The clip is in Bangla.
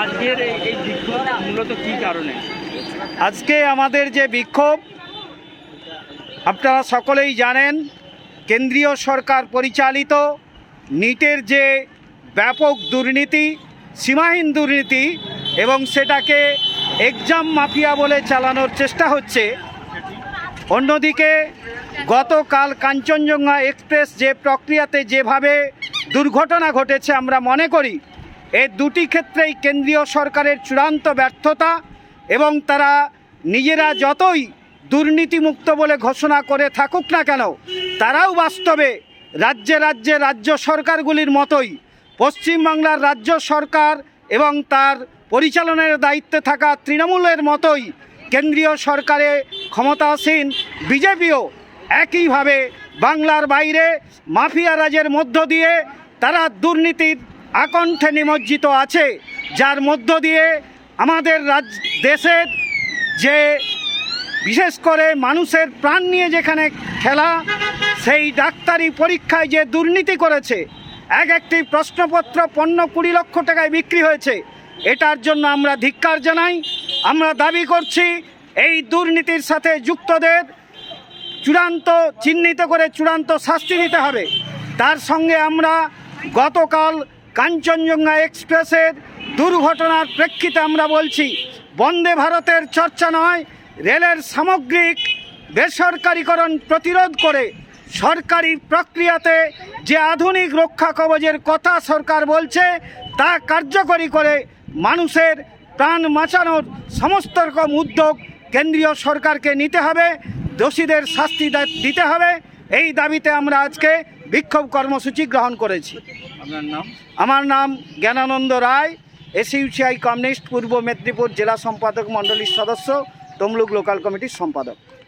আজকের এই- এই বিক্ষোভ মূলত কারণে? আজকে আমাদের যে বিক্ষোভ, আপনারা সকলেই জানেন, কেন্দ্রীয় সরকার পরিচালিত নিটের যে ব্যাপক দুর্নীতি, সীমাহীন দুর্নীতি এবং সেটাকে এক্সাম মাফিয়া বলে চালানোর চেষ্টা হচ্ছে, অন্যদিকে গতকাল কাঞ্চনজঙ্ঘা এক্সপ্রেস যে প্রক্রিয়াতে যেভাবে দুর্ঘটনা ঘটেছে আমরা মনে করি এই দুটি ক্ষেত্রেই কেন্দ্রীয় সরকারের চূড়ান্ত ব্যর্থতা এবং তারা নিজেরা যতই দুর্নীতিমুক্ত বলে ঘোষণা করে থাকুক না কেন, তারাও বাস্তবে রাজ্যে রাজ্যে রাজ্য সরকারগুলির মতোই পশ্চিমবাংলার রাজ্য সরকার এবং তার পরিচালনার দায়িত্বে থাকা তৃণমূলের মতোই কেন্দ্রীয় সরকারে ক্ষমতাসীন বিজেপিও একইভাবে বাংলার বাইরে মাফিয়া রাজের মধ্য দিয়ে তারা দুর্নীতির আকণ্ঠে নিমজ্জিত আছে, যার মধ্য দিয়ে আমাদের রাজ, দেশের যে বিশেষ করে মানুষের প্রাণ নিয়ে যেখানে খেলা, সেই ডাক্তারি পরীক্ষায় যে দুর্নীতি করেছে, এক একটি প্রশ্নপত্র পণ্য কুড়ি লক্ষ টাকায় বিক্রি হয়েছে, এটার জন্য আমরা ধিক্কার জানাই। আমরা দাবি করছি, এই দুর্নীতির সাথে যুক্তদের চূড়ান্ত, চিহ্নিত করে চূড়ান্ত শাস্তি দিতে হবে। তার সঙ্গে আমরা গতকাল কাঞ্চনজঙ্ঘা এক্সপ্রেসের দুর্ঘটনার প্রেক্ষিতে আমরা বলছি, বন্দে ভারতের চর্চা নয়, রেলের সামগ্রিক বেসরকারীকরণ প্রতিরোধ করে সরকারি প্রক্রিয়াতে যে আধুনিক রক্ষা কবচের কথা সরকার বলছে, তা কার্যকরী করে মানুষের প্রাণ বাঁচানোর সমস্ত রকম উদ্যোগ কেন্দ্রীয় সরকারকে নিতে হবে, দোষীদের শাস্তি দিতে হবে। এই দাবিতে আমরা আজকে বিক্ষোভ কর্মসূচি গ্রহণ করেছি। আপনার নাম? আমার নাম জ্ঞানানন্দ রায় এসইউসিআই কমিউনিস্ট পূর্ব মেদিনীপুর জেলা সম্পাদক মণ্ডলীর সদস্য তমলুক লোকাল কমিটির সম্পাদক।